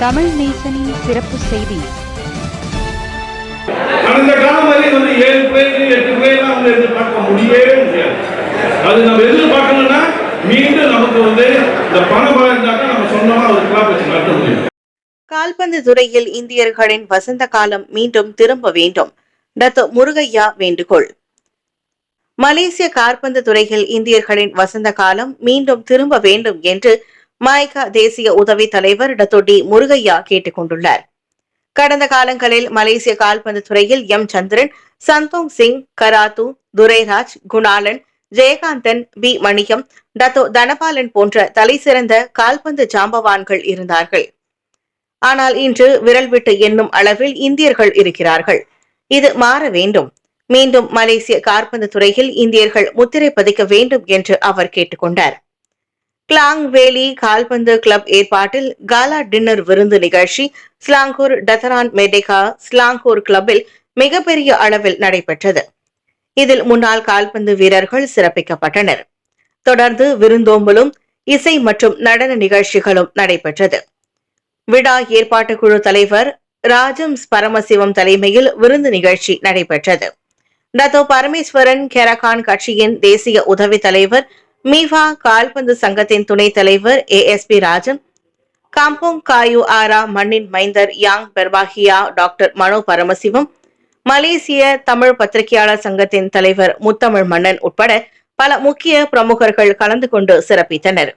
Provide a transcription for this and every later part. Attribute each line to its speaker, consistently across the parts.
Speaker 1: தமிழ் நேசனின் சிறப்பு செய்தி.
Speaker 2: கடந்த காலம் வரை வந்து ஏழு பேர் எட்டு பேர்லாம் வந்து எதிர்பார்க்க முடியவே முடியாது. அது நம்ம எதிர்பார்க்கணும்னா மீண்டும் நமக்கு வந்து இந்த பணம் இருந்தாக்கா நம்ம சொந்தமா ஒரு கிளாப் வச்சு நடத்த முடியும்.
Speaker 3: கால்பந்து துறையில் இந்தியர்களின் வசந்த காலம் மீண்டும் திரும்ப வேண்டும். டத்து முருகையா வேண்டுகோள். மலேசிய கால்பந்து துறையில் இந்தியர்களின் வசந்த காலம் மீண்டும் திரும்ப வேண்டும் என்று மாய்கா தேசிய உதவி தலைவர் டத்தொடி முருகையா கேட்டுக் கொண்டுள்ளார். கடந்த காலங்களில் மலேசிய கால்பந்து துறையில் எம். சந்திரன் சந்தோங் சிங் கராத்து துரைராஜ் குணாலன் ஜெயகாந்தன் பி மணியம் டத்தோ தனபாலன் போன்ற தலைசிறந்த கால்பந்து ஜாம்பவான்கள் இருந்தார்கள். ஆனால் இன்று விரல் விட்டு எண்ணும் அளவில் இந்தியர்கள் இருக்கிறார்கள். இது மாற வேண்டும். மீண்டும் மலேசிய கால்பந்து துறையில் இந்தியர்கள் முத்திரை பதிக்க வேண்டும் என்று அவர் கேட்டுக்கொண்டார் கிளாங் வேலி கால்பந்து கிளப் ஏற்பாட்டில் காலா டின்னர் விருந்து நிகழ்ச்சி ஸ்லாங்கூர் டத்தரான் மெடேகா ஸ்லாங்கூர் கிளப்பில் மிகப்பெரிய அளவில் நடைபெற்றது. இதில் முன்னாள் கால்பந்து வீரர்கள் சிறப்பிக்கப்பட்டனர். தொடர்ந்து விருந்தோம்பலும் இசை மற்றும் நடன நிகழ்ச்சிகளும் நடைபெற்றது. விழா ஏற்பாட்டு குழு தலைவர் ராஜம் பரமசிவம் தலைமையில் விருந்து நிகழ்ச்சி நடைபெற்றது. டத்தோ பரமேஸ்வரன் கெரகான் கட்சியின் தேசிய உதவி தலைவர் மீவா கால்பந்து சங்கத்தின் துணைத் தலைவர் A S P Rajan Kampong Kayu Ara மண்ணின் மைந்தர் Yang Berbahagia doctor Mano Paramasivam மலேசிய தமிழ் பத்திரிகையாளர் சங்கத்தின் தலைவர் முத்தமிழ் மன்னன் உட்பட பல முக்கிய பிரமுகர்கள் கலந்து கொண்டு சிறப்பித்தனர்.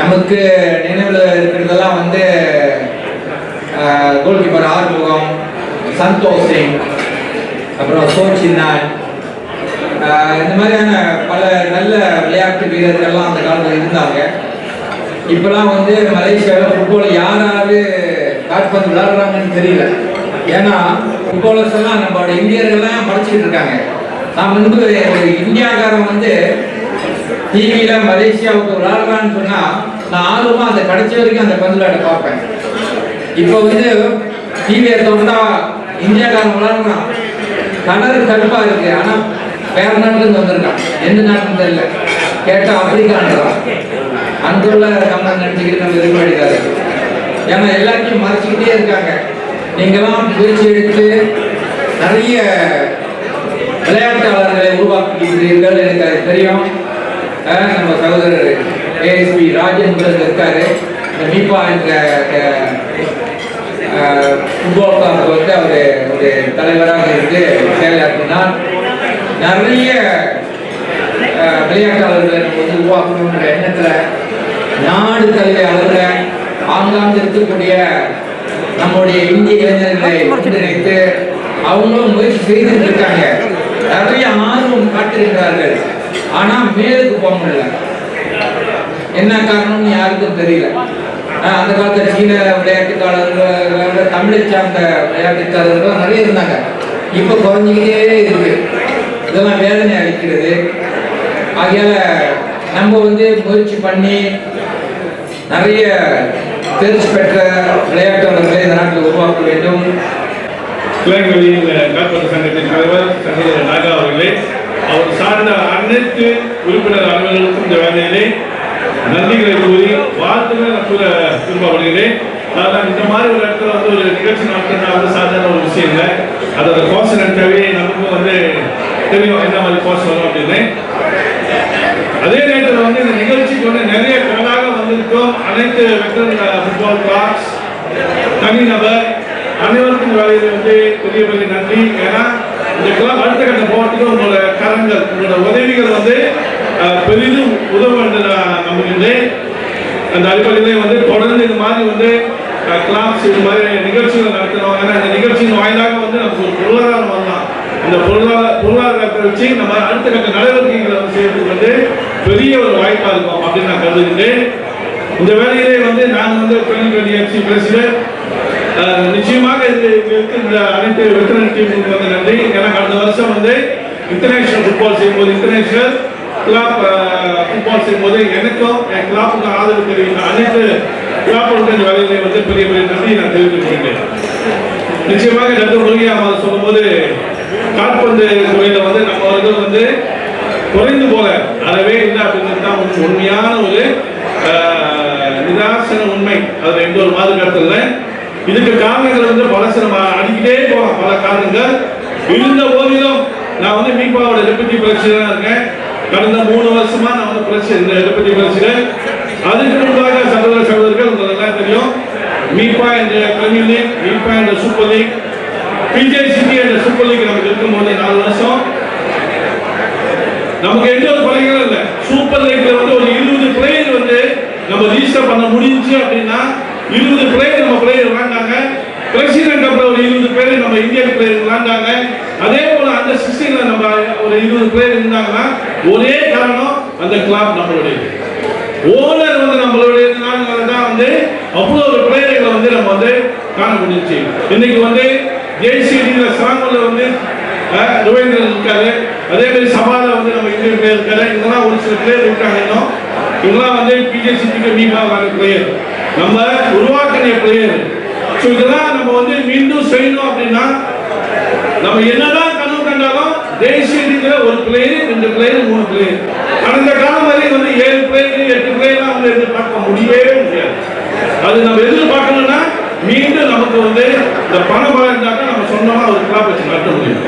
Speaker 4: நமக்கு நினைவில் இருக்கிறதெல்லாம் வந்து கோல் கீப்பர் ஆறுமுகம் சந்தோஷ் சிங் அப்புறம் சோச்சின்னான் இந்த மாதிரியான பல நல்ல விளையாட்டு வீரர்கள்லாம் அந்த காலத்தில் இருந்தாங்க. இப்போலாம் வந்து மலேசியாவில் ஃபுட்பால் யாராவது கால்பந்து விளாடுறாங்கன்னு தெரியல. ஏன்னா ஃபுட்பாலர்ஸ் எல்லாம் நம்மளோட இந்தியர்கள்லாம் படிச்சுக்கிட்டு இருக்காங்க. நான் வந்து இந்தியாக்காரன் வந்து டிவியில் மலேசியாவுக்கு விளாடுறான்னு சொன்னால் நான் ஆர்வமாக அந்த கடைசி வரைக்கும் அந்த பந்து விளையாட பார்ப்பேன். இப்போ வந்து டிவியை தொடர்ந்தா இந்தியாக்காரன் விளாடுறான். கலர் கருப்பாக இருக்குது ஆனால் வேற நாட்டிலேருந்து வந்திருக்கான் எந்த நாட்டுன்னு தெரியல. கேட்டால் அங்க உள்ள நம்ம நினச்சிக்கிட்டு நம்ம இருக்க வேண்டியதாக இருக்கு ஏன்னா எல்லாத்தையும் மறைச்சிக்கிட்டே இருக்காங்க. நீங்களாம் முயற்சி எடுத்து நிறைய விளையாட்டாளர்களை உருவாக்குகிறீர்கள் எனக்கு அது தெரியும். நம்ம சகோதரர் ஏஎஸ்பி ராஜேந்திரன் இருக்காரு. இந்த மீபா என்ற ஃபுட்பால் கிளப் வந்து அவர் ஒரு தலைவராக இருந்து செயலாற்றினார். நிறைய அஹ், விளையாட்டாளர்களை நம்ம வந்து உருவாக்கணுன்ற எண்ணத்தில் நாடு தழுவிய அளவில் ஆங்காங்கு இருக்கக்கூடிய நம்முடைய இந்திய இளைஞர்களை ஒன்றிணைத்து அவங்களும் முயற்சி செய்து இருக்காங்க நிறைய ஆர்வம் காட்டுகின்றார்கள் ஆனா மேலுக்கு போக முடியல. என்ன காரணம்னு யாருக்கும் தெரியல. ஆஹ் அந்த காலத்துல சீன விளையாட்டுக்காரர்கள் தமிழை சார்ந்த விளையாட்டுக்காரர்கள் நிறைய இருந்தாங்க. இப்ப குறைஞ்சிக்கிட்டே இருக்கு. இதெல்லாம் வேதனை அளிக்கிறது. ஆகையால நம்ம வந்து முயற்சி பண்ணி நிறைய தேர்ச்சி பெற்ற விளையாட்டாளர்களை இந்த நாட்டில் உருவாக்க வேண்டும்.
Speaker 2: இளங்கலியின் கால்பந்து சங்கத்தின் தலைவர் சகோதரர் நாகா அவர்களே அவர் சார்ந்த அனைத்து உறுப்பினர் அலுவலர்களுக்கும் இந்த வேலையிலே நன்றிகளை கூறி வாழ்த்துக்களை நான் கூற விரும்பப்படுகிறேன். அதான் இந்த மாதிரி ஒரு இடத்துல வந்து ஒரு நிகழ்ச்சி நடத்துனா வந்து சாதாரண ஒரு விஷயம் இல்லை. அதோட கோஷம் தேவை நமக்கும் வந்து தெரியும் என்ன மாதிரி கோஷம் வரும் அப்படின்னு. அதே நேரத்தில் வந்து இந்த நிகழ்ச்சிக்கு வந்து நிறைய பேராக வந்திருக்கோம். அனைத்து வெட்டரன் ஃபுட்பால் கிளாப்ஸ் தனிநபர் அனைவருக்கும் வேலையில் வந்து பெரிய பெரிய நன்றி. ஏன்னா இந்த கிளப் அடுத்த கட்ட போகிறதுக்கு உங்களோட கரங்கள் உங்களோட உதவிகள் வந்து பெரிதும் உதவும் என்று நான் நம்புகின்றேன். அந்த அடிப்படையிலே வந்து தொடர்ந்து இது மாதிரி வந்து கிளாப்ஸ் இது மாதிரி நிகழ்ச்சிகள் நடத்தணும். ஏன்னா இந்த நிகழ்ச்சியின் வாயிலாக வந்து நமக்கு ஒரு பொருளாதாரம் வரலாம். இந்த பொருளாதார பொருளாதாரத்தை வச்சு நம்ம அடுத்த கட்ட நடவடிக்கைகளை வந்து செய்யறதுக்கு வந்து பெரிய ஒரு வாய்ப்பாக இருக்கும் அப்படின்னு நான் கருதுகின்றேன். இந்த வேலையிலே வந்து நான் வந்து பெண்கள் எஃப்சி பிரசிடென்ட் அஹ், நிச்சயமாக இது இதுக்கு இந்த அனைத்து வெட்டரன் டீமுக்கு வந்து நன்றி. ஏன்னா கடந்த வருஷம் வந்து இன்டர்நேஷனல் ஃபுட்பால் செய்யும்போது இன்டர்நேஷனல் கிளாப் ஃபுட்பால் செய்யும்போது எனக்கும் என் கிளாப்புக்கு ஆதரவு தெரிவித்த அனைத்து கிளாப்புகளுக்கு வேலையிலே வந்து பெரிய பெரிய நன்றி நான் தெரிவித்துக் கொள்கிறேன் நிச்சயமாக டாக்டர் முருகையா அவர் சொல்லும்போது கால்பந்து துறையில வந்து நம்ம வந்து வந்து குறைந்து போல அறவே இல்லை அப்படிங்கிறது தான் உண்மையான ஒரு அஹ், அதுல எந்த ஒரு மாறு இதுக்கு காரணங்கள் வந்து பல சில அடிக்கிட்டே போகலாம். பல காரணங்கள். இருந்த போதிலும் நான் வந்து மீபாவோட டெபுட்டி பிரச்சனை இருக்கேன். கடந்த மூணு வருஷமா நான் வந்து இந்த டெபுட்டி பிரச்சனை அதுக்கு முன்பாக சகோதர சகோதரர்கள் உங்களுக்கு எல்லாம் தெரியும். மீபா என்ற பிரீமியர் லீக் மீபா என்ற சூப்பர் லீக் பிஜே சிட்டி என்ற சூப்பர் லீக் நமக்கு இருக்கும்போது நாலு வருஷம். நமக்கு எந்த ஒரு குறைகளும் இல்லை. சூப்பர் லீக்ல வந்து ஒரு இருபது பிளேயர் வந்து நம்ம ரிஜிஸ்டர் பண்ண முடிஞ்சு அப்படின்னா இருபது பிளேயர் நம்ம பிளேயர் விளாண்டாங்க. பிரசிடென்ட் கப்ல ஒரு இருபது பேர் நம்ம இந்தியன் பிளேயர் விளாண்டாங்க. அதே போல அந்த சிக்ஸ்டீன்ல நம்ம ஒரு இருபது பிளேயர் இருந்தாங்கன்னா ஒரே காரணம் அந்த கிளாப் நம்மளுடைய ஓனர் வந்து நம்மளுடைய தான் வந்து அவ்வளோ ஒரு பிளேயர்களை வந்து நம்ம வந்து காண முடிஞ்சுச்சு. இன்னைக்கு வந்து ஜேசிடியில் சாங்கல்ல வந்து ரவீந்திரன் இருக்காரு. அதே மாதிரி சபால வந்து நம்ம இந்திய பேர் இருக்காரு. இதெல்லாம் ஒரு சில பேர் இருக்காங்க இன்னும். இவங்கெல்லாம் வந்து பிஜேசிக்கு மீமா வர பிளேயர் நம்ம உருவாக்கின பிளேயர் ஸோ இதெல்லாம் நம்ம வந்து மீண்டும் செய்யணும் அப்படின்னா நம்ம என்னதான் கனவு கண்டாலும் தேசிய ரீதியில் ஒரு பிளேயர் ரெண்டு பிளேயர் மூணு பிளேயர் கடந்த காலம் வரை வந்து ஏழு பிளேயர் எட்டு பிளேயர்லாம் வந்து எதிர்பார்க்க முடியவே முடியாது. அது நம்ம எதிர்பார்க்கணும்னா மீண்டும் நமக்கு வந்து இந்த பணம் பலம் நம்ம சொன்னோம்னா ஒரு கிளாப் வச்சு நடத்த முடியும்.